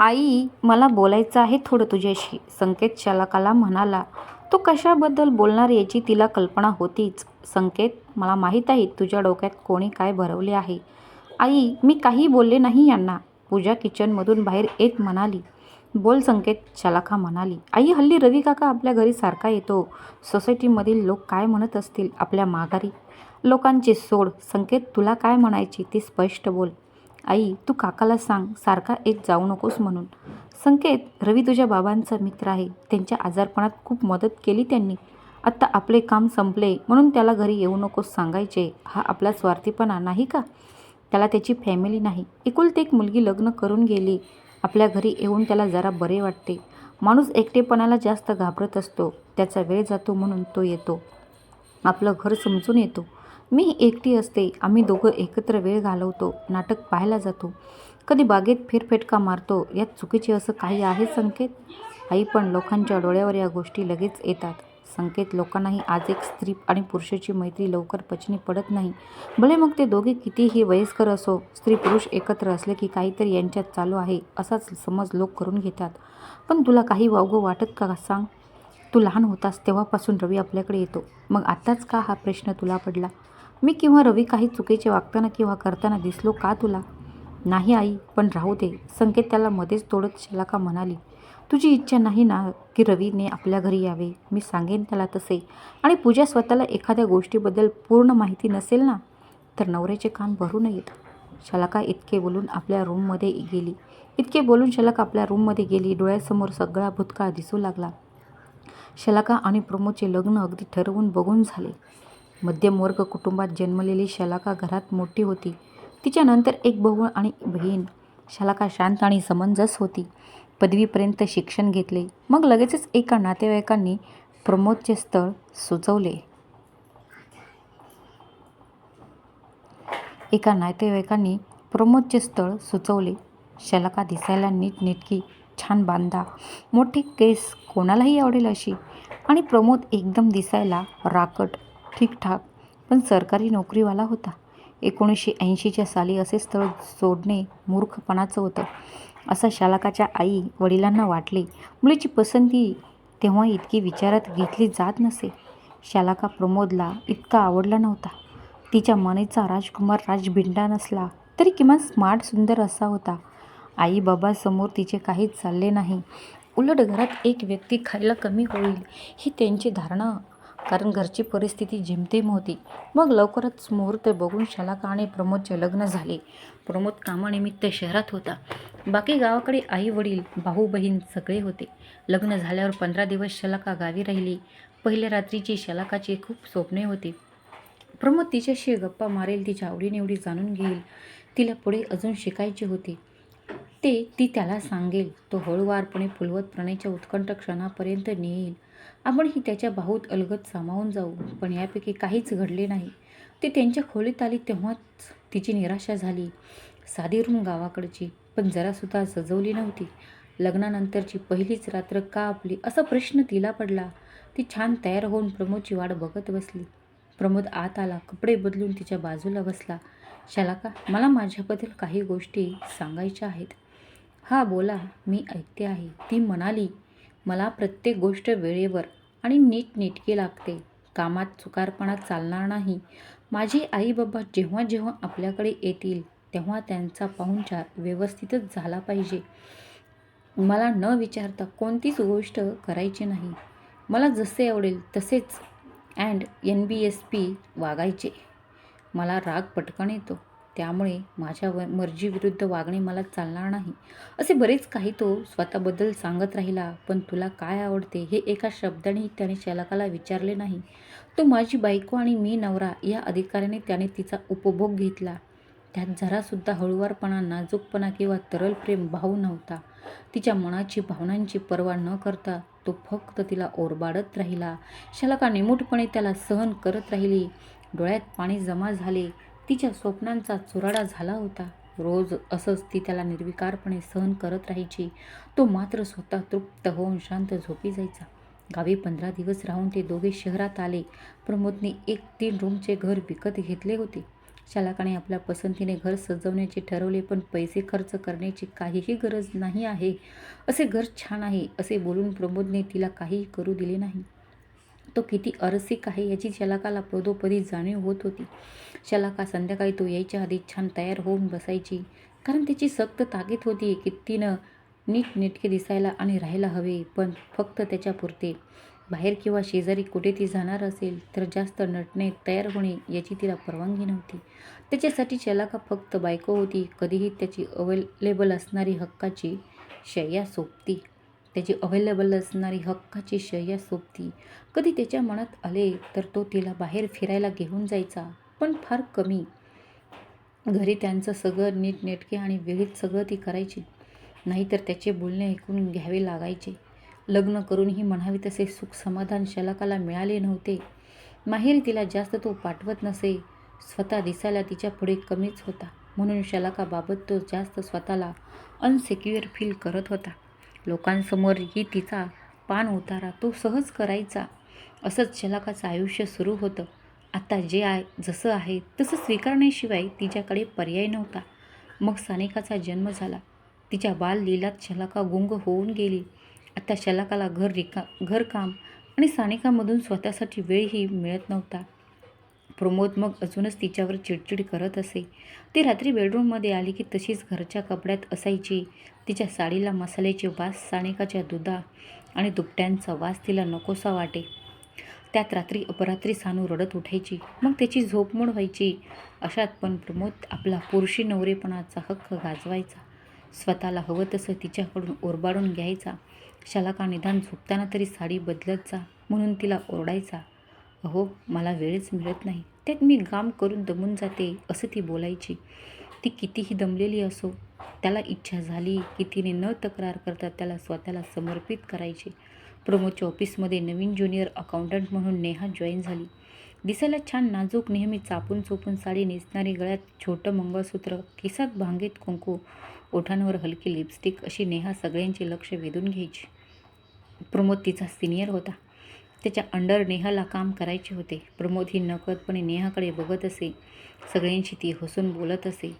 आई मला बोलायचं आहे थोडं तुझ्याशी. संकेत शलाकाला म्हणाला तो कशाबद्दल बोलणार याची तिला कल्पना होतीच. संकेत मला माहीत आहे तुझ्या डोक्यात कोणी काय भरवले आहे. आई मी काही बोलले नाही यांना. पूजा किचनमधून बाहेर येत म्हणाली. बोल संकेत शलाखा म्हणाली. आई हल्ली रवी काका आपल्या घरी सारखा येतो. सोसायटीमधील लोक काय म्हणत असतील आपल्या माघारी? लोकांची सोड. संकेत तुला काय म्हणायची ती स्पष्ट बोल. आई तू काकाला सांग सारखा एक जाऊ नकोस म्हणून. संकेत रवी तुझ्या बाबांचा मित्र आहे. त्यांच्या आजारपणात खूप मदत केली त्यांनी. आत्ता आपले काम संपले म्हणून त्याला घरी येऊ नकोस सांगायचे. हा आपला स्वार्थीपणा नाही का? त्याला त्याची फॅमिली नाही. एकुलती एक मुलगी लग्न करून गेली. आपल्या घरी येऊन त्याला जरा बरे वाटते. माणूस एकटेपणाला जास्त घाबरत असतो. त्याचा वेळ जातो म्हणून तो येतो. आपलं घर समजून येतो. मी एकटी असते. आम्ही दोघं एकत्र वेळ घालवतो नाटक पाहायला जातो. कधी बागेत फेरफेटका मारतो यात चुकीचे असं काही आहे संकेत? आई पण लोकांच्या डोळ्यावर या गोष्टी लगेच येतात. संकेत लोकांनाही आज एक स्त्री आणि पुरुषाची मैत्री लवकर पचनी पडत नाही. भले मग ते दोघे कितीही वयस्कर असो स्त्री पुरुष एकत्र असले की काहीतरी यांच्यात चालू आहे असाच समज लोक करून घेतात. पण तुला काही वावगं वाटत का सांग? तू लहान होतास तेव्हापासून रवी आपल्याकडे येतो. मग आत्ताच का हा प्रश्न तुला पडला? मी किंवा रवी काही चुकीचे वागताना किंवा करताना दिसलो का तुला? नाही आई पण राहू दे. संकेत त्याला मध्येच तोडत शलाका म्हणाली तुझी इच्छा नाही ना की रवीने आपल्या घरी यावे? मी सांगेन त्याला तसे. आणि पूजा स्वतःला एखाद्या गोष्टीबद्दल पूर्ण माहिती नसेल ना तर नवऱ्याचे कान भरू नयेत. शलाका इतके बोलून आपल्या रूममध्ये गेली. इतके बोलून शलाका आपल्या रूममध्ये गेली. डोळ्यासमोर सगळा भूतकाळ दिसू लागला. शलाका आणि प्रमोदचे लग्न अगदी ठरवून बघून झाले. मध्यमवर्ग कुटुंबात जन्मलेली शलाका घरात मोठी होती. तिच्यानंतर एक भाऊ आणि बहीण. शलाका शांत आणि समंजस होती. पदवीपर्यंत शिक्षण घेतले. मग लगेचच एका नातेवाईकांनी प्रमोदचे स्थळ सुचवले. एका नातेवाईकांनी प्रमोदचे स्थळ सुचवले. शलाका दिसायला नीटनेटकी छान बांधा. मोठी केस कोणालाही आवडेल अशी. आणि प्रमोद एकदम दिसायला राकट ठीकठाक. पण सरकारी नोकरीवाला होता. एकोणीसशे ऐंशीच्या साली असे स्थळ सोडणे मूर्खपणाचं होतं. असं शालकाच्या आई वडिलांना वाटले मुलीची पसंती तेव्हा इतकी विचारात घेतली जात नसे. शालाका प्रमोदला इतका आवडला नव्हता. तिच्या मनेचा राजकुमार राजभिंडा नसला तरी किमान स्मार्ट सुंदर असा होता. आई बाबासमोर तिचे काहीच चालले नाही. उलट घरात एक व्यक्ती खायला कमी होईल ही त्यांची धारणा कारण घरची परिस्थिती जेमतेम होती. मग लवकरच मुहूर्त बघून शलाका आणि प्रमोदचे लग्न झाले. प्रमोद कामानिमित्त शहरात होता. बाकी गावाकडे आई वडील भाऊ बहीण सगळे होते. लग्न झाल्यावर पंधरा दिवस शलाका गावी राहिली. पहिल्या रात्रीची शलाकाची खूप स्वप्ने होती. प्रमोद तिच्याशी गप्पा मारेल तिच्या आवडीनिवडी जाणून घेईल. तिला पुढे अजून शिकायचे होते. ते ती त्याला सांगेल. तो हळूवारपणे फुलवत प्रणयच्या उत्कंठ क्षणापर्यंत नेईल. आपण ही त्याच्या भाऊत अलगत सामावून जाऊ. पण यापैकी काहीच घडले नाही. ती त्यांच्या खोलीत आली तेव्हाच तिची निराशा झाली. साधी रूम गावाकडची पण जरासुद्धा सजवली नव्हती. लग्नानंतरची पहिलीच रात्र का आपली असा प्रश्न तिला पडला. ती छान तयार होऊन प्रमोदची वाट बघत बसली. प्रमोद आत आला कपडे बदलून तिच्या बाजूला बसला. शलाका मला माझ्याबद्दल काही गोष्टी सांगायच्या आहेत. हा बोला मी ऐकते आहे. ती म्हणाली मला प्रत्येक गोष्ट वेळेवर आणि नीटनेटकी लागते. कामात चुकारपणा चालणार नाही. माझे आईबाबा जेव्हा जेव्हा आपल्याकडे येतील तेव्हा त्यांचा पाहुणचार व्यवस्थितच झाला पाहिजे. मला न विचारता कोणतीच गोष्ट करायची नाही. मला जसे आवडेल तसेच and N B S P वागायचे. मला राग पटकन येतो. त्यामुळे माझ्या व मर्जीविरुद्ध वागणे मला चालणार नाही. असे बरेच काही तो स्वतःबद्दल सांगत राहिला पण तुला काय आवडते हे एका शब्दाने त्याने शलकाला विचारले नाही. तो माझी बायको आणि मी नवरा या अधिकाराने त्याने तिचा उपभोग घेतला. त्यात जरासुद्धा हळुवारपणा नाजूकपणा किंवा तरल प्रेम भाव नव्हता. तिच्या मनाची भावनांची पर्वा न करता तो फक्त तिला ओरबाडत राहिला. शलका निमूटपणे त्याला सहन करत राहिली. डोळ्यात पाणी जमा झाले. तिच्या स्वप्नांचा चुराडा झाला होता. रोज असंच ती त्याला निर्विकारपणे सहन करत राहायची. तो मात्र स्वतः तृप्त होऊन शांत झोपी जायचा. गावी पंधरा दिवस राहून ते दोघे शहरात आले. प्रमोदने एक तीन रूमचे घर विकत घेतले होते. शलाकाने आपल्या पसंतीने घर सजवण्याचे ठरवले पण पैसे खर्च करण्याची काहीही गरज नाही आहे. असे घर छान आहे असे बोलून प्रमोदने तिला काहीही करू दिले नाही. तो किती अरसिक आहे याची शलाकाला पदोपदी जाणीव होत होती. शलाका संध्याकाळी तो यायच्या आधी छान तयार होऊन बसायची. कारण त्याची सक्त ताकीद होती की तिनं नीट नेटके दिसायला आणि राहायला हवे पण फक्त त्याच्यापुरते बाहेर किंवा शेजारी कुठे ती जाणार असेल तर जास्त नटणे तयार होणे याची तिला परवानगी नव्हती. त्याच्यासाठी शलाका फक्त बायको होती. कधीही त्याची अवेलेबल असणारी हक्काची शय्या सोबती त्याची अवेलेबल असणारी हक्काची शय्या सोबती. कधी त्याच्या मनात आले तर तो तिला बाहेर फिरायला घेऊन जायचा पण फार कमी. घरी त्यांचं सगळं नीटनेटके आणि वेळीत सगळं ती करायची. नाहीतर त्याचे बोलणे ऐकून घ्यावे लागायचे. लग्न करूनही म्हणावी तसे सुख समाधान शलाकाला मिळाले नव्हते. माहेरी तिला जास्त तो पाठवत नसे. स्वतः दिसायला तिच्या पुढे कमीच होता. म्हणून शलाकाबाबत तो जास्त स्वतःला अनसेक्युअर फील करत होता. लोकांसमोरही तिचा पान उतारा तो सहज करायचा. असंच शलाकाचं आयुष्य सुरू होतं. आता जे आहे जसं आहे तसं स्वीकारण्याशिवाय तिच्याकडे पर्याय नव्हता. मग सानिकाचा जन्म झाला. तिच्या बाललीलात शलाका गुंग होऊन गेली. आता शलाकाला घर रिका घरकाम आणि सानिकामधून स्वतःसाठी वेळही मिळत नव्हता. प्रमोद मग अजूनच तिच्यावर चिडचिड करत असे. ती रात्री बेडरूममध्ये आली की तशीच घरच्या कपड्यात असायची. तिच्या साडीला मसाल्याचे वास सानिकाच्या दुधा आणि दुपट्यांचा वास तिला नकोसा वाटे. त्यात रात्री अपरात्री सानू रडत उठायची. मग त्याची झोपमोड व्हायची. अशात पण प्रमोद आपला पुरुषी नवरेपणाचा हक्क गाजवायचा. स्वतःला हवं तसं तिच्याकडून ओरबाडून घ्यायचा. शलाका निदान झोपताना तरी साडी बदलत जा म्हणून तिला ओरडायचा. अहो मला वेळच मिळत नाही. त्यात मी काम करून दमून जाते असं ती बोलायची. ती कितीही दमलेली असो त्याला इच्छा झाली की तिने न तक्रार करता त्याला स्वतःला समर्पित करायचे. प्रमोदच्या ऑफिसमध्ये नवीन ज्युनियर अकाउंटंट म्हणून नेहा जॉईन झाली. दिसायला छान नाजूक नेहमी चापून चोपून साडी नेसणारी गळ्यात छोटं मंगळसूत्र केसात भांगेत कुंकू ओठांवर हलकी लिपस्टिक अशी नेहा सगळ्यांचे लक्ष वेधून घ्यायची. प्रमोद तिचा सिनियर होता. त्याच्या अंडर नेहाला काम करायचे होते. प्रमोद ही नकळतपणे नेहाकडे बघत असे. सगळ्यांशी ती हसून बोलत असे.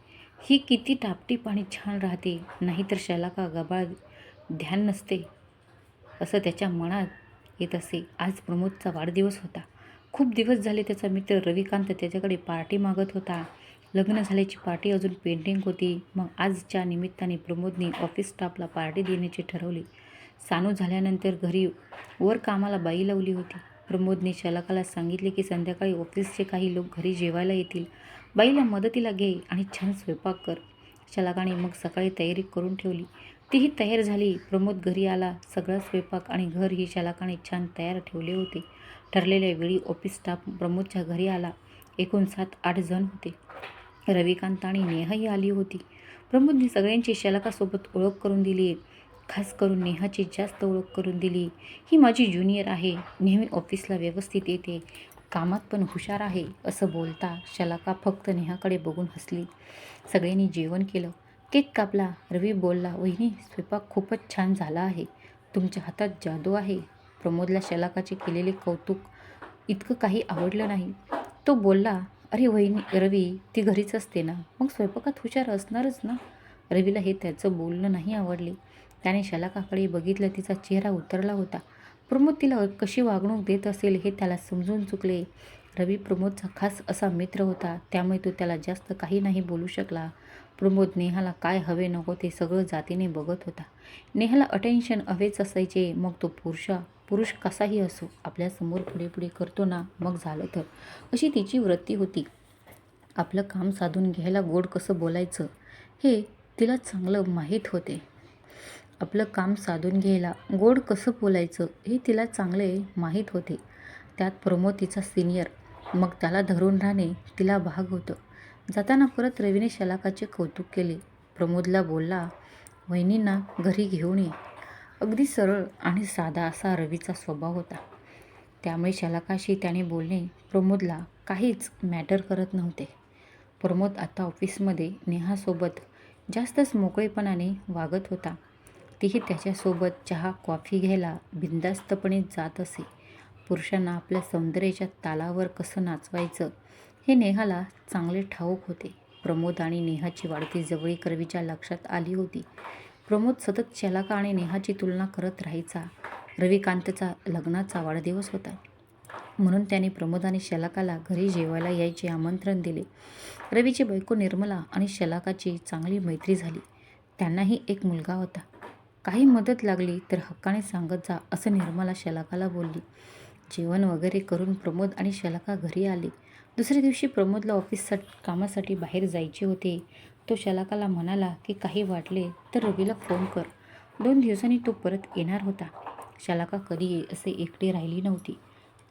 ही किती टापटीप आणि छान राहते. नाहीतर शलाका गबाळ ध्यान नसते असं त्याच्या मनात येत असे. आज प्रमोदचा वाढदिवस होता. खूप दिवस झाले त्याचा मित्र रविकांत त्याच्याकडे पार्टी मागत होता. लग्न झाल्याची पार्टी अजून पेंटिंग होती. मग आजच्या निमित्ताने प्रमोदने ऑफिस स्टाफला पार्टी देण्याचे ठरवले. सानू झाल्यानंतर घरी वर कामाला बाई लावली होती. प्रमोदने शलाकाला सांगितले की संध्याकाळी ऑफिसचे काही लोक घरी जेवायला येतील. बाईला मदतीला घे आणि छान स्वयंपाक कर. शलाकाने मग सकाळी तयारी करून ठेवली. तीही तयार झाली. प्रमोद घरी आला. सगळा स्वयंपाक आणि घर ही शलाकाने छान तयार ठेवले होते. ठरलेल्या वेळी ऑफिस स्टाफ प्रमोदच्या घरी आला. एकूण सात आठ जण होते. रविकांत आणि नेहाही आली होती. प्रमोदने सगळ्यांची शलाकासोबत ओळख करून दिली. खास करून नेहाची जास्त ओळख करून दिली. ही माझी ज्युनियर आहे. नेहमी ऑफिसला व्यवस्थित येते. कामात पण हुशार आहे असं बोलता शलाका फक्त नेहाकडे बघून हसली. सगळ्यांनी जेवण केलं. केक कापला. रवी बोलला वहिनी स्वयंपाक खूपच छान झाला आहे. तुमच्या हातात जादू आहे. प्रमोदला शलाकाचे केलेले कौतुक इतकं काही आवडलं नाही. तो बोलला अरे वहिनी रवी ती घरीच असते ना. मग स्वयंपाकात हुशार असणारच ना? रवीला हे त्याचं बोलणं नाही आवडले. त्याने शलाकाकडे बघितलं तिचा चेहरा उतरला होता. प्रमोद तिला कशी वागणूक देत असेल हे त्याला समजून चुकले. रवी प्रमोदचा खास असा मित्र होता त्यामुळे तो त्याला जास्त काही नाही बोलू शकला. प्रमोद नेहाला काय हवे नको ते सगळं जातीने बघत होता. नेहाला अटेन्शन हवेच असायचे मग तो पुरुषा पुरुष कसाही असो आपल्यासमोर पुढे पुढे करतो ना मग झालं तर. अशी तिची वृत्ती होती. आपलं काम साधून घ्यायला गोड कसं बोलायचं? हे तिला चांगलं माहीत होते. आपलं काम साधून घ्यायला गोड कसं बोलायचं हे तिला चांगले माहीत होते. त्यात प्रमोद तिचा सिनियर मग त्याला धरून राहणे तिला भाग होतं. जाताना परत रवीने शलाकाचे कौतुक केले. प्रमोदला बोलला वहिनींना घरी घेऊन ये. अगदी सरळ आणि साधा असा रवीचा स्वभाव होता. त्यामुळे शलाकाशी त्याने बोलणे प्रमोदला काहीच मॅटर करत नव्हते. प्रमोद आता ऑफिसमध्ये नेहासोबत जास्तच मोकळेपणाने वागत होता. तीही त्याच्यासोबत चहा कॉफी घ्यायला बिंदास्तपणे जात असे. पुरुषांना आपल्या सौंदर्याच्या तालावर कसं नाचवायचं हे नेहाला चांगले ठाऊक होते. प्रमोद आणि नेहाची वाढती जवळीक रवीच्या लक्षात आली होती. प्रमोद सतत शलाका आणि नेहाची तुलना करत राहायचा. रविकांतचा लग्नाचा वाढदिवस होता. म्हणून त्याने प्रमोद आणि शलाकाला घरी जेवायला यायचे आमंत्रण दिले. रवीची बायको निर्मला आणि शलाकाची चांगली मैत्री झाली. त्यांनाही एक मुलगा होता. काही मदत लागली तर हक्काने सांगत जा असं निर्मला शलाकाला बोलली. जेवण वगैरे करून प्रमोद आणि शलाका घरी आले. दुसऱ्या दिवशी प्रमोदला ऑफिससाठी कामासाठी बाहेर जायचे होते. तो शलाकाला म्हणाला की काही वाटले तर रवीला फोन कर. दोन दिवसांनी तो परत येणार होता शलाका कधी ये असे एकटी राहिली नव्हती.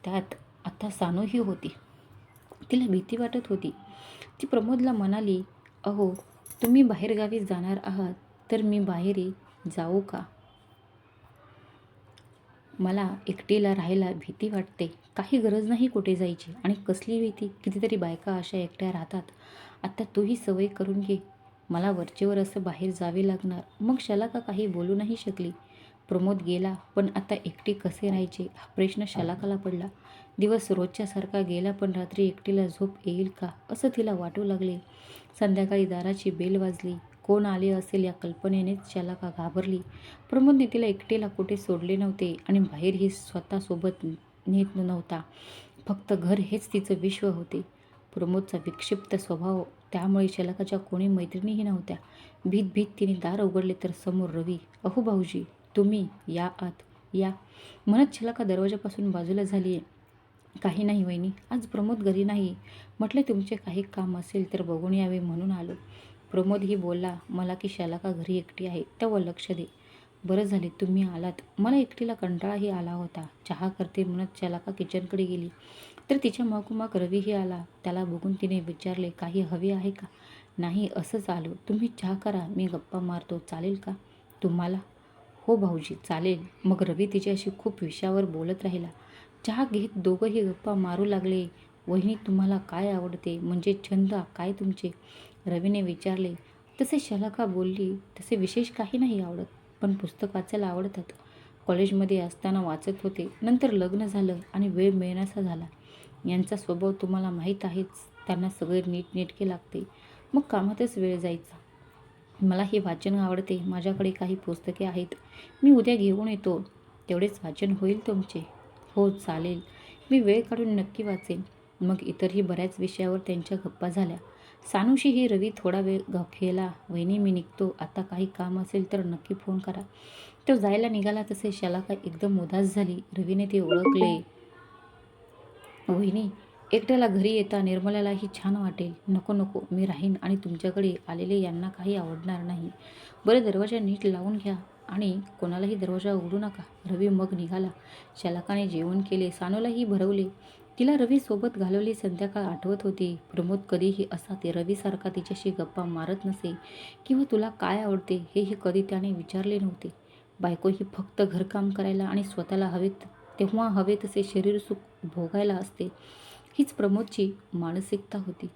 त्यात आता सानूही होती. तिला भीती वाटत होती. ती प्रमोदला म्हणाली अहो तुम्ही बाहेरगावी जाणार आहात तर मी बाहेर जाऊ का? मला एकटीला राहायला भीती वाटते. काही गरज नाही कुठे जायची आणि कसली भीती? कितीतरी बायका अशा एकट्या राहतात. आता तूही सवय करून घे. मला वरचेवर असं बाहेर जावे लागणार. मग शलाका काही बोलू नाही शकली? प्रमोद गेला पण आता एकटी कसे राहायचे? हा प्रश्न शलाकाला पडला. दिवस रोजच्यासारखा गेला पण रात्री एकटीला झोप येईल का? असं तिला वाटू लागले. संध्याकाळी दाराची बेल वाजली. कोण आले असेल या कल्पनेनेच शलाका घाबरली. प्रमोदने तिला एकटेला कुठे सोडले नव्हते आणि बाहेरही स्वतःसोबत नेत नव्हता. फक्त घर हेच तिचं विश्व होते. प्रमोदचा विक्षिप्त स्वभाव त्यामुळे शलाकाच्या कोणी मैत्रिणीही नव्हत्या. भीत भीत तिने दार उघडले तर समोर रवी अहो भाऊजी तुम्ही या आत या. म्हणत शलाका दरवाजापासून बाजूला झाली आहे काही नाही वहिनी आज प्रमोद घरी नाही. म्हटले तुमचे काही काम असेल तर बघून यावे म्हणून आलो. प्रमोदही बोलला मला की शलाका घरी एकटी आहे तेव्हा लक्ष दे. बरं झाले तुम्ही आलात. मला एकटीला कंटाळाही आला होता. चहा करते म्हणत शलाका किचनकडे गेली. तर तिच्या माकुमाक रवीही आला. त्याला बघून तिने विचारले काही हवे आहे का? नाही असंच आलो तुम्ही चहा करा. मी गप्पा मारतो. चालेल का? तुम्हाला? हो भाऊजी चालेल. मग रवी तिच्याशी खूप विषयावर बोलत राहिला. चहा घेत दोघंही गप्पा मारू लागले. वहिनी तुम्हाला काय आवडते? म्हणजे छंद काय तुमचे? रवीने विचारले तसे शलाका बोलली तसे विशेष काही नाही आवडत पण पुस्तक वाचायला आवडतात. कॉलेजमध्ये असताना वाचत होते नंतर लग्न झालं आणि वेळ मिळण्याचा झाला. यांचा स्वभाव तुम्हाला माहीत आहेच त्यांना सगळे नीटनेटके लागते. मग कामातच वेळ जायचा. मला हे वाचन आवडते माझ्याकडे काही पुस्तके आहेत. मी उद्या घेऊन येतो. तेवढेच वाचन होईल तुमचे. हो चालेल. मी वेळ काढून नक्की वाचेन. मग इतरही बऱ्याच विषयावर त्यांच्या गप्पा झाल्या. सानुशी ही रवी थोडा वेळ गखेला वहिनी मी निघतो. आता काही काम असेल तर नक्की फोन करा. तो जायला निघाला तसे शलाका एकदम उदास झाली. रवीने ते ओळखले. वहिनी एकट्याला घरी येता निर्मलालाही छान वाटेल. नको नको. मी राहीन आणि तुमच्याकडे आलेले यांना काही आवडणार नाही. बरे दरवाजा नीट लावून घ्या आणि कोणालाही दरवाजा उघडू नका. रवी मग निघाला. शलाकाने जेवण केले. सानूलाही भरवले. तिला रवीसोबत घालवली संध्याकाळ आठवत होती. प्रमोद कधीही असा ते रवीसारखा तिच्याशी गप्पा मारत नसे किंवा तुला काय आवडते हेही कधी त्याने विचारले नव्हते. बायको ही फक्त घरकाम करायला आणि स्वतःला हवे तेव्हा हवे तसे शरीर सुख भोगायला असते हीच प्रमोदची मानसिकता होती.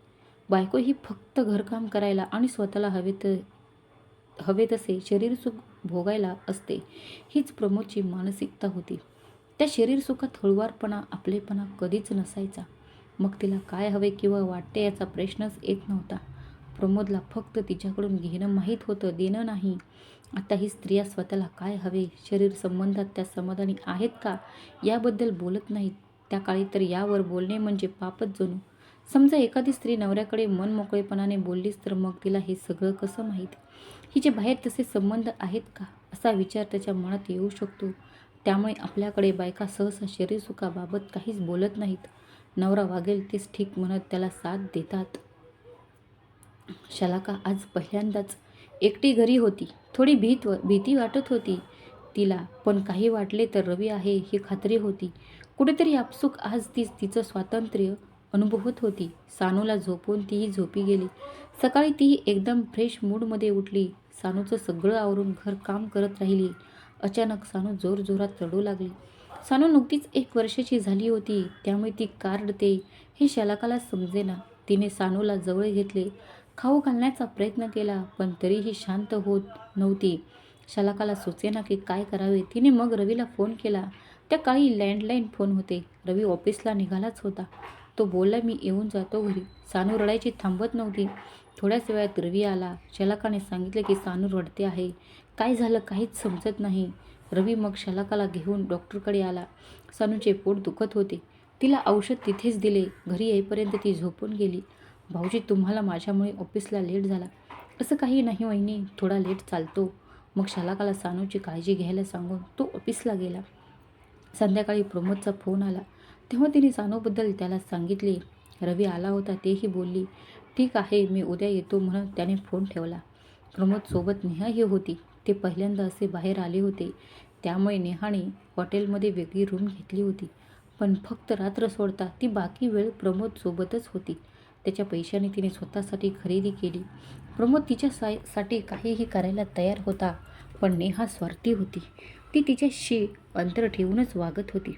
बायको ही फक्त घरकाम करायला आणि स्वतःला हवे हवे तसे शरीर सुख भोगायला असते हीच प्रमोदची मानसिकता होती. त्या शरीर सुखात हळुवारपणा आपलेपणा कधीच नसायचा. मग तिला काय हवे किंवा वाटते याचा प्रश्नच येत नव्हता. प्रमोदला फक्त तिच्याकडून घेणं माहीत होतं देणं नाही. आता ही स्त्रिया स्वतःला काय हवे? शरीर संबंधात त्या समाधानी आहेत का? याबद्दल बोलत नाहीत. त्या काळी तर यावर बोलणे म्हणजे पापच जणू. समजा एखादी स्त्री नवऱ्याकडे मन मोकळेपणाने बोललीच तर मग तिला हे सगळं कसं माहीत? हिचे बाहेर तसे संबंध आहेत का? असा विचार त्याच्या मनात येऊ शकतो. त्यामुळे आपल्याकडे बायका सहसा शरीरसुखाबाबत काहीच बोलत नाहीत. नवरा वागेल तेच ठीक म्हणत त्याला साथ देतात. शलाका आज पहिल्यांदाच एकटी घरी होती. थोडी भीत भीती वाटत होती तिला पण काही वाटले तर रवी आहे ही खात्री होती. कुठेतरी आपसुक आज ती तिचं स्वातंत्र्य अनुभवत होती. सानूला झोपून तीही झोपी गेली. सकाळी तीही एकदम फ्रेश मूडमध्ये उठली. सानूचं सगळं आवरून घर काम करत राहिली. अचानक सानू जोरजोरात रडू लागली. सानू नुकतीच एक वर्षाची झाली होती. त्यामुळे ती कारडते हे शलाकाला समजेना. तिने सानूला जवळ घेतले. खाऊ घालण्याचा प्रयत्न केला पण तरीही शांत होत नव्हती. शलाकाला सुचेना की काय करावे. तिने मग रवीला फोन केला. त्या काळी लँडलाईन फोन होते. रवी ऑफिसला निघालाच होता. तो बोलला मी येऊन जातो घरी. सानू रडायची थांबत नव्हती. थोड्याच वेळात रवी आला. शलाकाने सांगितले की सानू रडते आहे. काय झालं काहीच समजत नाही. रवी मग शलाकाला घेऊन डॉक्टरकडे आला. सानूचे पोट दुखत होते. तिला औषध तिथेच दिले. घरी येईपर्यंत ती झोपून गेली. भाऊजी तुम्हाला माझ्यामुळे ऑफिसला लेट झाला. असं काही नाही वहिनी थोडा लेट चालतो. मग शलाकाला सानूची काळजी घ्यायला सांगून तो ऑफिसला गेला. संध्याकाळी प्रमोदचा फोन आला. तेव्हा तिने सानूबद्दल त्याला सांगितले. रवी आला होता तेही बोलली ठीक आहे मी उद्या येतो म्हणून त्याने फोन ठेवला. प्रमोदसोबत नेहाही होती. ते पहिल्यांदा असे बाहेर आले होते. त्यामुळे नेहाने हॉटेलमध्ये वेगळी रूम घेतली होती. पण फक्त रात्र सोडता ती बाकी वेळ प्रमोदसोबतच होती. त्याच्या पैशाने तिने स्वतःसाठी खरेदी केली. प्रमोद तिच्या सायसाठी काहीही करायला तयार होता पण नेहा स्वार्थी होती. ती तिच्याशी अंतर ठेवूनच वागत होती.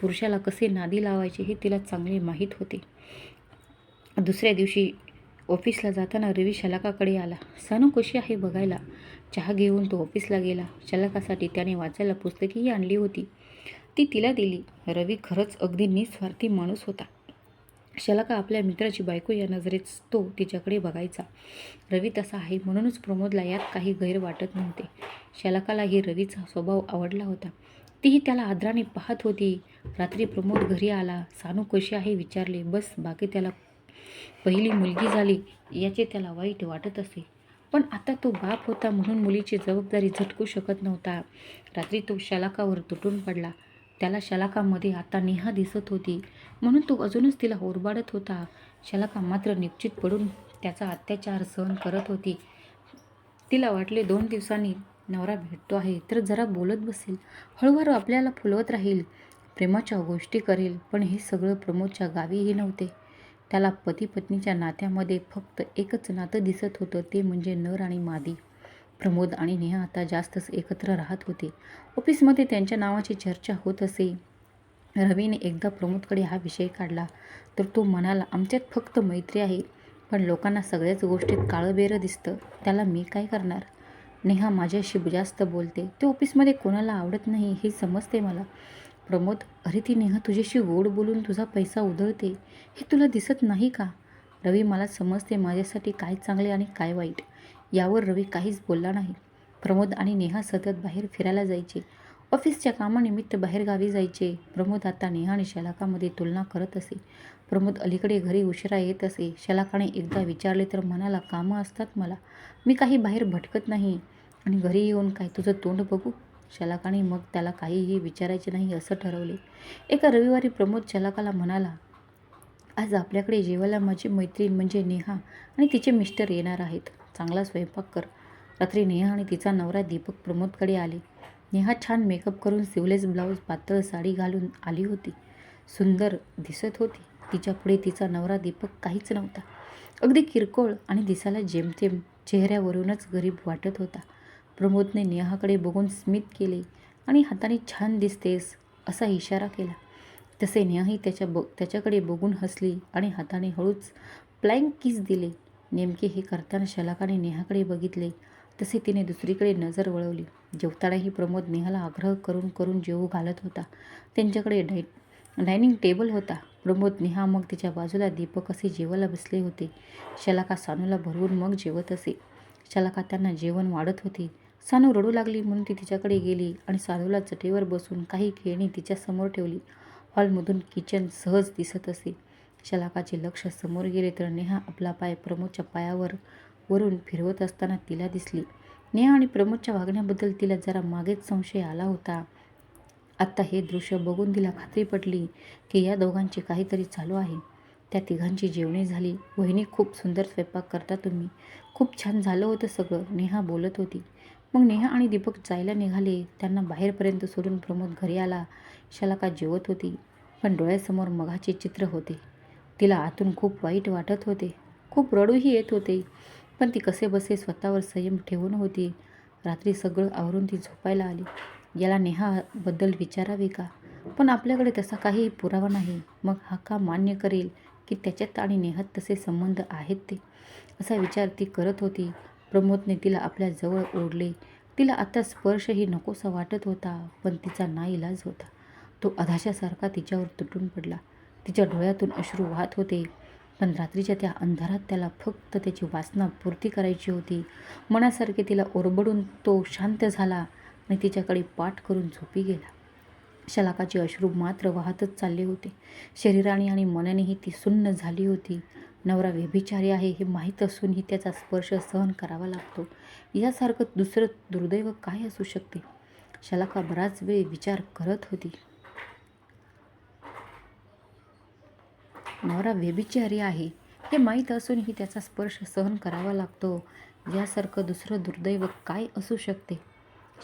पुरुषाला कसे नादी लावायचे हे तिला चांगले माहीत होते. दुसऱ्या दिवशी ऑफिसला जाताना रवी शलाकाकडे आला. सानू कशी आहे बघायला? चहा घेऊन तो ऑफिसला गेला. शलाकासाठी त्याने वाचायला पुस्तकेही आणली होती. ती तिला दिली. रवी खरंच अगदी निस्वार्थी माणूस होता. शलाका आपल्या मित्राची बायको या नजरेत तो तिच्याकडे बघायचा. रवी तसा आहे म्हणूनच प्रमोदला यात काही गैर वाटत नव्हते. शलाकालाही रवीचा स्वभाव आवडला होता. तीही त्याला आदराने पाहत होती. रात्री प्रमोद घरी आला. सानू कशी आहे विचारले. बस बाकी त्याला पहिली मुलगी झाली. याचे त्याला वाईट वाटत असे. पण आता तो बाप होता म्हणून मुलीची जबाबदारी झटकू शकत नव्हता. रात्री तो शलाकावर तुटून पडला. त्याला शलाकामध्ये आता नेहा दिसत होती. म्हणून तो अजूनच तिला ओरबाडत होता. शलाका मात्र निश्चित पडून त्याचा अत्याचार सहन करत होती. तिला वाटले दोन दिवसांनी नवरा भेटतो आहे तर जरा बोलत बसेल. हळूहळू आपल्याला फुलवत राहील. प्रेमाच्या गोष्टी करेल पण हे सगळं प्रमोदच्या गावीही नव्हते. त्याला पती पत्नीच्या नात्यामध्ये फक्त एकच नातं दिसत होतं ते म्हणजे नर आणि मादी. प्रमोद आणि नेहा आता जास्तच एकत्र राहत होते. ऑफिसमध्ये त्यांच्या नावाची चर्चा होत असे. रवीने एकदा प्रमोदकडे हा विषय काढला. तर तो म्हणाला आमच्यात फक्त मैत्री आहे पण लोकांना सगळ्याच गोष्टीत काळंबेरं दिसतं. त्याला मी काय करणार? नेहा माझ्याशी जास्त बोलते. ते ऑफिसमध्ये कोणाला आवडत नाही हे समजते मला. प्रमोद अरे ती नेहा तुझ्याशी गोड बोलून तुझा पैसा उधळते. हे तुला दिसत नाही का? रवी मला समजते माझ्यासाठी काय चांगले आणि काय वाईट. यावर रवी काहीच बोलला नाही. प्रमोद आणि नेहा सतत बाहेर फिरायला जायचे. ऑफिसच्या कामानिमित्त बाहेरगावी जायचे. प्रमोद आता नेहा आणि शलाकामध्ये तुलना करत असे. प्रमोद अलीकडे घरी उशिरा येत असे. शलाकाने एकदा विचारले तर म्हणाला कामं असतात मला. मी काही बाहेर भटकत नाही. आणि घरी येऊन काय तुझं तोंड बघू? शलाकाने मग त्याला काहीही विचारायचे नाही असं ठरवले. एका रविवारी प्रमोद शलाकाला म्हणाला आज आपल्याकडे जेवायला माझी मैत्रीण म्हणजे नेहा आणि तिचे मिस्टर येणार आहेत. चांगला स्वयंपाक कर. रात्री नेहा आणि तिचा नवरा दीपक प्रमोदकडे आले. नेहा छान मेकअप करून सिवलेस ब्लाऊज पातळ साडी घालून आली होती. सुंदर दिसत होती. तिच्या पुढे तिचा नवरा दीपक काहीच नव्हता. अगदी किरकोळ आणि दिसायला जेमतेम चेहऱ्यावरूनच गरीब वाटत होता. प्रमोदने नेहाकडे बघून स्मित केले आणि हाताने छान दिसतेस असा इशारा केला. तसे नेहाही त्याच्या ब त्याच्याकडे बघून हसली आणि हाताने हळूच प्लँक किस दिले. नेमके हे करताना शलाकाने नेहाकडे बघितले. तसे तिने दुसरीकडे नजर वळवली. जेवतानाही प्रमोद नेहाला आग्रह करून करून जेवू घालत होता. त्यांच्याकडे डाय डायनिंग टेबल होता. प्रमोद नेहा मग तिच्या बाजूला दीपक असे जेवायला बसले होते. शलाका सानूला भरवून मग जेवत असे. शलाका त्यांना जेवण वाढत होती. सानू रडू लागली म्हणून ती तिच्याकडे गेली आणि सानूला चटेवर बसून काही खेळणी तिच्यासमोर ठेवली. हॉलमधून किचन सहज दिसत असे. शलाकाचे लक्ष समोर गेले तर नेहा आपला पाय प्रमोदच्या पायावर वरून फिरवत असताना तिला दिसली. नेहा आणि प्रमोदच्या वागण्याबद्दल तिला जरा मागेच संशय आला होता. आत्ता हे दृश्य बघून तिला खात्री पटली की या दोघांचे काहीतरी चालू आहे. त्या तिघांची जेवणे झाली. वहिनी खूप सुंदर स्वयंपाक करता तुम्ही. खूप छान झालं होतं सगळं नेहा बोलत होती. मग नेहा आणि दीपक जायला निघाले. त्यांना बाहेरपर्यंत सोडून प्रमोद घरी आला. शलाका जेवत होती? पण डोळ्यासमोर मघाचे चित्र होते. तिला आतून खूप वाईट वाटत होते. खूप रडूही येत होते. पण ती कसे बसे स्वतःवर संयम ठेवून होती. रात्री सगळं आवरून ती झोपायला आली. याला नेहाबद्दल विचारावे का? पण आपल्याकडे तसा काही पुरावा नाही. मग हा का मान्य करेल की त्याच्यात आणि नेहात तसे संबंध आहेत ते? असा विचार ती करत होती. प्रमोदने तिला आपल्या जवळ ओढले. तिला आता स्पर्शही नकोसा वाटत होता पण तिचा नाईलाज होता. तो अधाशासारखा तिच्यावर तुटून पडला. तिच्या डोळ्यातून अश्रू वाहत होते. पण रात्रीच्या त्या अंधारात त्याला फक्त त्याची वासना पूर्ती करायची होती. मनासारखे तिला ओरबडून तो शांत झाला आणि तिच्याकडे पाठ करून झोपी गेला. शलाकाचे अश्रू मात्र वाहतच चालले होते. शरीराने आणि मनानेही ती सुन्न झाली होती. नवरा व्यभिचारी आहे हे माहीत असूनही त्याचा स्पर्श सहन करावा लागतो. यासारखं दुसरं दुर्दैव काय असू शकते? शलाका बराच वेळ विचार करत होती. नवरा व्यभिचारी आहे हे माहीत असूनही त्याचा स्पर्श सहन करावा लागतो. यासारखं दुसरं दुर्दैव काय असू शकते?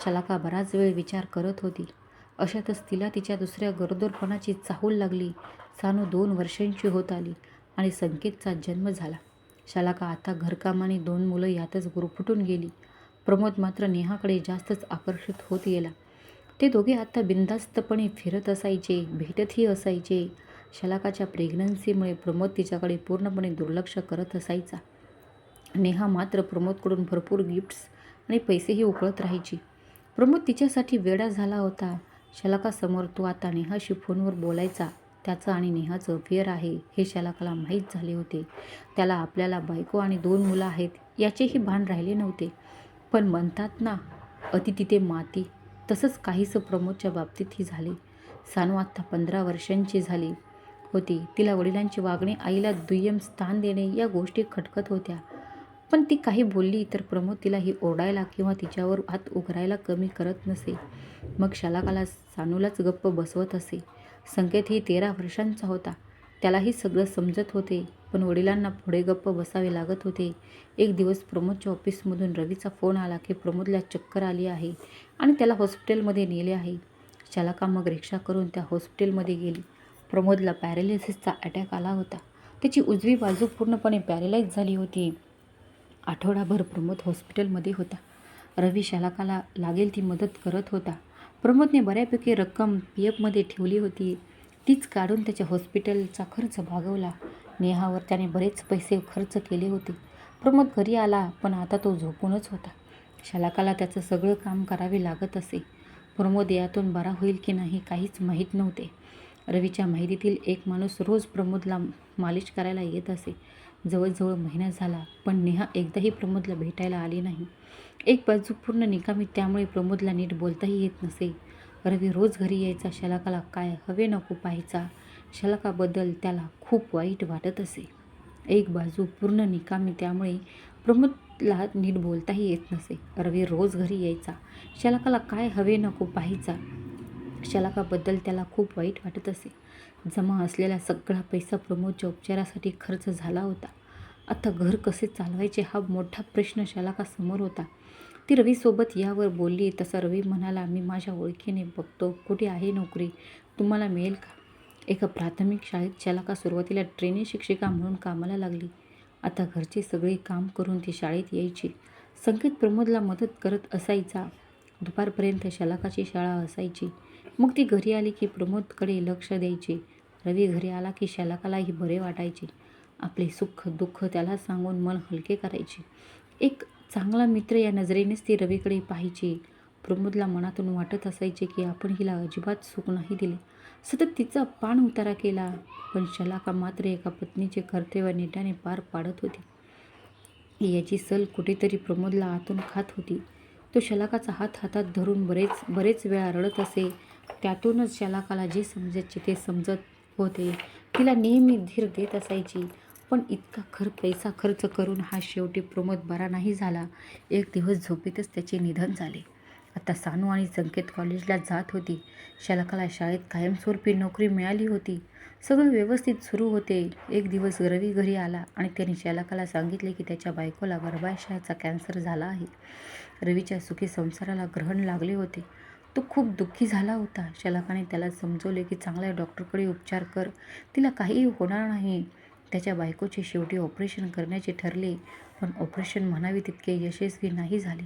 शलाका बराच वेळ विचार करत होती. अशातच तिला तिच्या दुसऱ्या गरोदरपणाची चाहूल लागली. सानू दोन वर्षांची होत आली. आणि संकेतचा जन्म झाला. शलाका आता घरकामाने दोन मुलं यातच गुरफुटून गेली. प्रमोद मात्र नेहाकडे जास्तच आकर्षित होत गेला. ते दोघे आता बिनधास्तपणे फिरत असायचे भेटतही असायचे. शलाकाच्या प्रेग्नन्सीमुळे प्रमोद तिच्याकडे पूर्णपणे दुर्लक्ष करत असायचा. नेहा मात्र प्रमोदकडून भरपूर गिफ्ट्स आणि पैसेही उकळत राहायची. प्रमोद तिच्यासाठी वेडा झाला होता. शलाकासमोर तो आता नेहाशी फोनवर बोलायचा. त्याचं आणि नेहाचं अफेअर आहे हे शलाकाला माहीत झाले होते. त्याला आपल्याला बायको आणि दोन मुलं आहेत याचेही भान राहिले नव्हते. पण म्हणतात ना अति तिथे माती. तसंच काहीसं प्रमोदच्या बाबतीतही झाले. सानू आत्ता पंधरा वर्षांची झाली होती. तिला वडिलांची वागणे आईला दुय्यम स्थान देणे या गोष्टी खटकत होत्या. पण ती काही बोलली तर प्रमोद तिला ही ओरडायला किंवा तिच्यावर हात उघडायला कमी करत नसे. मग शलाकाला सानूलाच गप्प बसवत असे. संकेतही तेरा वर्षांचा होता. त्यालाही सगळं समजत होते पण वडिलांना पुढे गप्प बसावे लागत होते. एक दिवस प्रमोदच्या ऑफिसमधून रवीचा फोन आला की प्रमोदला चक्कर आली आहे आणि त्याला हॉस्पिटलमध्ये नेले आहे. शलाका मग रिक्षा करून त्या हॉस्पिटलमध्ये गेली. प्रमोदला पॅरालिसिसचा अटॅक आला होता. त्याची उजवी बाजू पूर्णपणे पॅरेलाईज झाली होती. आठवडाभर प्रमोद हॉस्पिटलमध्ये होता. रवी शलाकाला लागेल ती मदत करत होता. प्रमोदने बऱ्यापैकी रक्कम पी एफमध्ये ठेवली होती. तीच काढून त्याच्या हॉस्पिटलचा खर्च भागवला. नेहावर त्याने बरेच पैसे खर्च केले होते. प्रमोद घरी आला पण आता तो झोपूनच होता. शलाकाला त्याचं सगळं काम करावे लागत असे. प्रमोद यातून बरा होईल की नाही काहीच माहीत नव्हते. रवीच्या माहितीतील एक माणूस रोज प्रमोदला मालिश करायला येत असे. जवळजवळ महिना झाला पण नेहा एकदाही प्रमोदला भेटायला आली नाही. एक बाजू पूर्ण निकामी त्यामुळे प्रमोदला नीट बोलताही येत नसे. रवी रोज घरी यायचा शलाकाला काय हवे नको पाहायचा. शलाकाबद्दल त्याला खूप वाईट वाटत असे. एक बाजू पूर्ण निकामी त्यामुळे प्रमोदला नीट बोलताही येत नसे. रवी रोज घरी यायचा शलाकाला काय हवे नको पाहायचा. शलाकाबद्दल त्याला खूप वाईट वाटत असे. जमा असलेला सगळा पैसा प्रमोदच्या उपचारासाठी खर्च झाला होता. आता घर कसे चालवायचे हा मोठा प्रश्न शलाकासमोर होता. ती रवीसोबत यावर बोलली तसा रवी म्हणाला मी माझ्या ओळखीने बघतो. कुठे आहे नोकरी? तुम्हाला मिळेल का? एका प्राथमिक शाळेत शलाका सुरुवातीला ट्रेनी शिक्षिका म्हणून कामाला लागली. आता घरचे सगळे काम करून ती शाळेत यायची. संकेत प्रमोदला मदत करत असायचा. दुपारपर्यंत शलाकाची शाळा असायची. मग ती घरी आली की प्रमोदकडे लक्ष द्यायची. रवी घरी आला की शलाकालाही बरे वाटायचे. आपले सुख दुःख त्याला सांगून मन हलके करायचे. एक चांगला मित्र या नजरेनेच ती रवीकडे पाहायची. प्रमोदला मनातून वाटत असायचे की आपण हिला अजिबात सुख नाही दिले. सतत तिचा पाण उतारा केला पण शलाका मात्र एका पत्नीचे कर्तव्य नेटाने पार पाडत होती. याची सल कुठेतरी प्रमोदला आतून खात होती. तो शलाकाचा हात हातात धरून बरेच बरेच वेळा रडत असे. त्यातूनच शलाकाला जे समजायचे ते समजत होते. तिला नेहमी धीर देत असायची. पण इतका खर पैसा खर्च करून हा शेवटी प्रमोद बरा नाही झाला. एक दिवस झोपेतच त्याचे निधन झाले. आता सानू आणि संकेत कॉलेजला जात होती. शलकाला शाळेत कायमस्वरूपी नोकरी मिळाली होती. सगळं व्यवस्थित सुरू होते. एक दिवस रवी घरी आला आणि त्याने शलकाला सांगितले की त्याच्या बायकोला गर्भाशयाचा कॅन्सर झाला आहे. रवीच्या सुखी संसाराला ग्रहण लागले होते. तो खूप दुःखी झाला होता. शलाकाने त्याला समजवले की चांगल्या डॉक्टरकडे उपचार कर. तिला काहीही होणार नाही. त्याच्या बायकोचे शेवटी ऑपरेशन करण्याचे ठरले. पण ऑपरेशन म्हणावे तितके यशस्वी नाही झाले.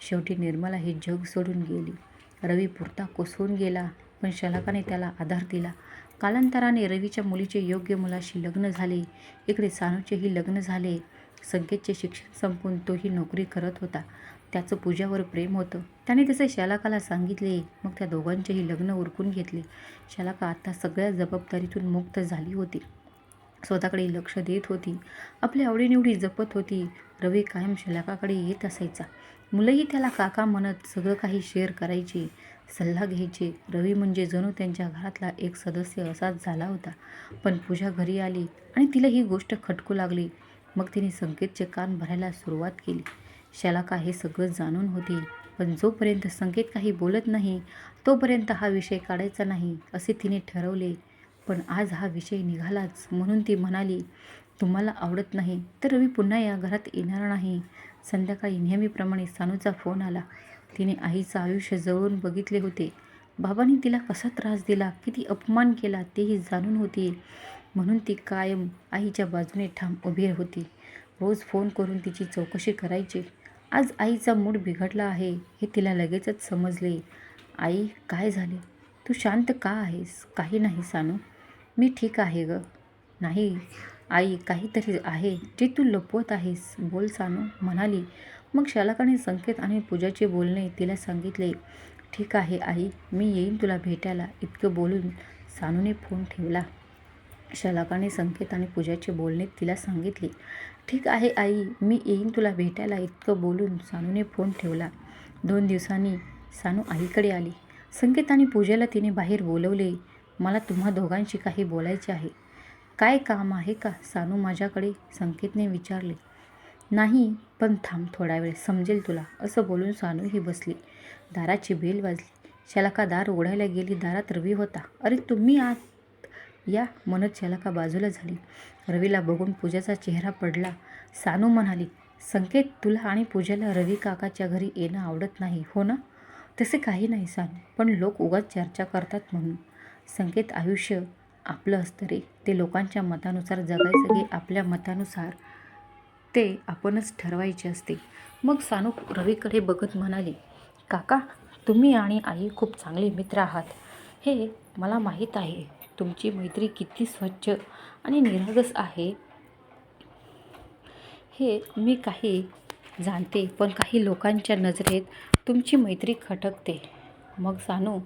शेवटी निर्मला हे जग सोडून गेली. रवी पुरता कोसळून गेला पण शलाकाने त्याला आधार दिला. कालांतराने रवीच्या मुलीचे योग्य मुलाशी लग्न झाले. इकडे सानूचेही लग्न झाले. संकेतचे शिक्षण संपून तोही नोकरी करत होता. त्याचं पूजावर प्रेम होतं. त्याने तसे शालाकाला सांगितले. मग त्या दोघांचेही लग्न उरकून घेतले. शालाका आता सगळ्या जबाबदारीतून मुक्त झाली होती. स्वतःकडे लक्ष देत होती. आपली आवडीनिवडी जपत होती. रवी कायम शलाकाकडे येत असायचा. मुलंही त्याला काका म्हणत सगळं काही शेअर करायचे सल्ला घ्यायचे. रवी म्हणजे जणू त्यांच्या घरातला एक सदस्य असाच झाला होता. पण पूजा घरी आली आणि तिला ही गोष्ट खटकू लागली. मग तिने संकेतचे कान भरायला सुरुवात केली. शलाका हे सगळं जाणून होती. पण जोपर्यंत संकेत काही बोलत नाही तोपर्यंत हा विषय काढायचा नाही असे तिने ठरवले. पण आज हा विषय निघालाच. म्हणून ती म्हणाली तुम्हाला आवडत नाही तर रवी पुन्हा या घरात येणार नाही. संध्याकाळी नेहमीप्रमाणे सानूचा फोन आला. तिने आईचं आयुष्य जवळून बघितले होते. बाबांनी तिला कसा त्रास दिला किती अपमान केला तेही जाणून होती. म्हणून ती कायम आईच्या बाजूने ठाम उभी होती. रोज फोन करून तिची चौकशी करायची. आज आईचा मूड बिघडला आहे हे तिला लगेचच समजले. आई काय झाले? तू शांत का आहेस? काही नाही सानू. मी ठीक आहे ग. नाही आई काहीतरी आहे जे तू लपवत आहेस. बोल सानू. म्हणाली. मग शालकाने संकेत आणि पूजाचे बोलणे तिला सांगितले. ठीक आहे आई. मी येईन तुला भेटायला. इतकं बोलून सानूने फोन ठेवला. शलाकाने संकेत आणि पूजाचे बोलणे तिला सांगितले. ठीक आहे आई. मी येईन तुला भेटायला. इतकं बोलून सानूने फोन ठेवला. दोन दिवसांनी सानू आईकडे आली. संकेत आणि पूजेला तिने बाहेर बोलवले मला तुम्हा दोघांशी काही बोलायचे आहे. काय काम आहे का? सानू माझ्याकडे संकेतने विचारले. नाही पण थांब थोडा वेळ समजेल तुला असं बोलून सानूही बसली. दाराची बेल वाजली. शलाका दार ओढायला गेली. दारात रवी होता. अरे तुम्ही आत या म्हणत शलाका बाजूला झाली. रवीला बघून पूजाचा चेहरा पडला. सानू म्हणाली संकेत तुला आणि पूजेला रवी काकाच्या घरी येणं आवडत नाही हो ना? तसे काही नाही सानू पण लोक उगाच चर्चा करतात म्हणून. संकेत आयुष्य आपलं असतं रे. ते लोकांच्या मतानुसार जगायचं की आपल्या मतानुसार ते आपणच ठरवायचे असते. मग सानू रवीकडे बघत म्हणाली काका तुम्ही आणि आई खूप चांगले मित्र आहात. हे मला माहीत आहे. तुमची मैत्री किती स्वच्छ आणि निरागस आहे. हे मी काही जाणते पण काही लोकांच्या नजरेत तुमची मैत्री खटकते. मग सानू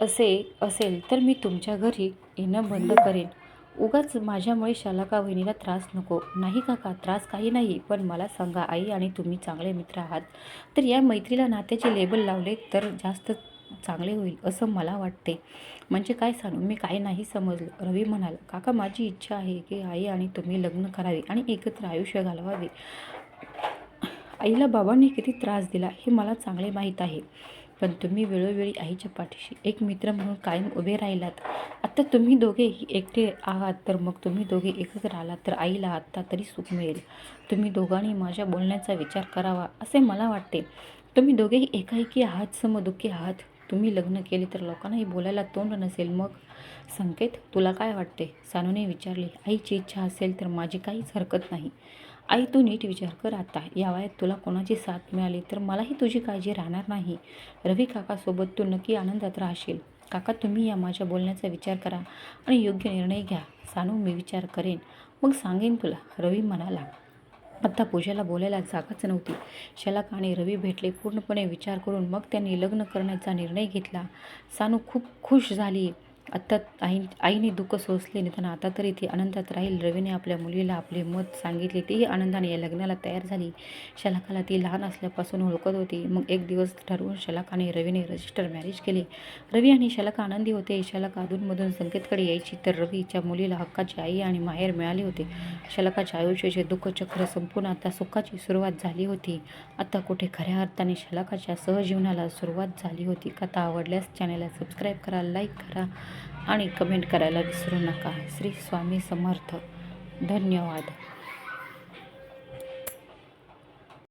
असे असेल तर मी तुमच्या घरी येणं बंद करेन. उगाच माझ्यामुळे शालाका वहिनीला त्रास नको. नाही काका त्रास काही नाही पण मला सांगा आई आणि तुम्ही चांगले मित्र आहात. तर या मैत्रीला नात्याचे लेबल लावले तर जास्त चांगले होईल असं मला वाटते. म्हणजे काय सांगू मी काय नाही समजलं. रवी म्हणाला काका माझी इच्छा आहे की आई आणि तुम्ही लग्न करावे आणि एकत्र आयुष्य घालवावे. आईला बाबांनी किती त्रास दिला हे मला चांगले माहीत आहे. पण तुम्ही वेळोवेळी आईच्या पाठीशी एक मित्र म्हणून कायम उभे राहिलात. आत्ता तुम्ही दोघेही एकटे आहात तर मग तुम्ही दोघे एकत्र आलात तर आईला आत्ता तरी सुख मिळेल. तुम्ही दोघांनी माझ्या बोलण्याचा विचार करावा असे मला वाटते. तुम्ही दोघेही एकाएकी आहात समदुःखी आहात. तुम्ही लग्न केले तर लोकांनाही बोलायला तोंड नसेल. मग? संकेत? तुला काय वाटते? सानूने विचारले. आईची इच्छा असेल तर माझी काहीच हरकत नाही. आई तू नीट विचार कर आता. या वयात तुला कोणाची साथ मिळाली तर मलाही तुझी काळजी राहणार नाही. रवी काकासोबत तू नक्की आनंदात राहशील. काका तुम्ही या माझ्या बोलण्याचा विचार करा आणि योग्य निर्णय घ्या. सानू मी विचार करेन. मग सांगेन तुला रवी म्हणाला. आता पूजाला बोलायला जागाच नव्हती. शलाक आणि रवी भेटले पूर्णपणे विचार करून मग त्यांनी लग्न करण्याचा निर्णय घेतला. सानू खूप खुश झाली. आत्ता आई आईने दुःख सोसले निदान आता तरी ते आनंदात राहील. रवीने आपल्या मुलीला आपले मत सांगितले तीही आनंदाने या लग्नाला तयार झाली. शलाकाला ती लहान असल्यापासून ओळखत होती. मग एक दिवस ठरवून शलाकाने रवीने रजिस्टर मॅरेज केले. रवी आणि शलाका आनंदी होते. शलाका अधूनमधून संकेतकडे यायची तर रवीच्या मुलीला हक्काची आई आणि माहेर मिळाले होते. शलाकाच्या आयुष्याचे दुःखचक्र संपूर्ण आता सुखाची सुरुवात झाली होती. आता कुठे खऱ्या अर्थाने शलाकाच्या सहजीवनाला सुरुवात झाली होती. कथा आवडल्यास चॅनलला सबस्क्राईब करा लाईक करा. आणि कमेंट करायला विसरू नका. श्री स्वामी समर्थ. धन्यवाद.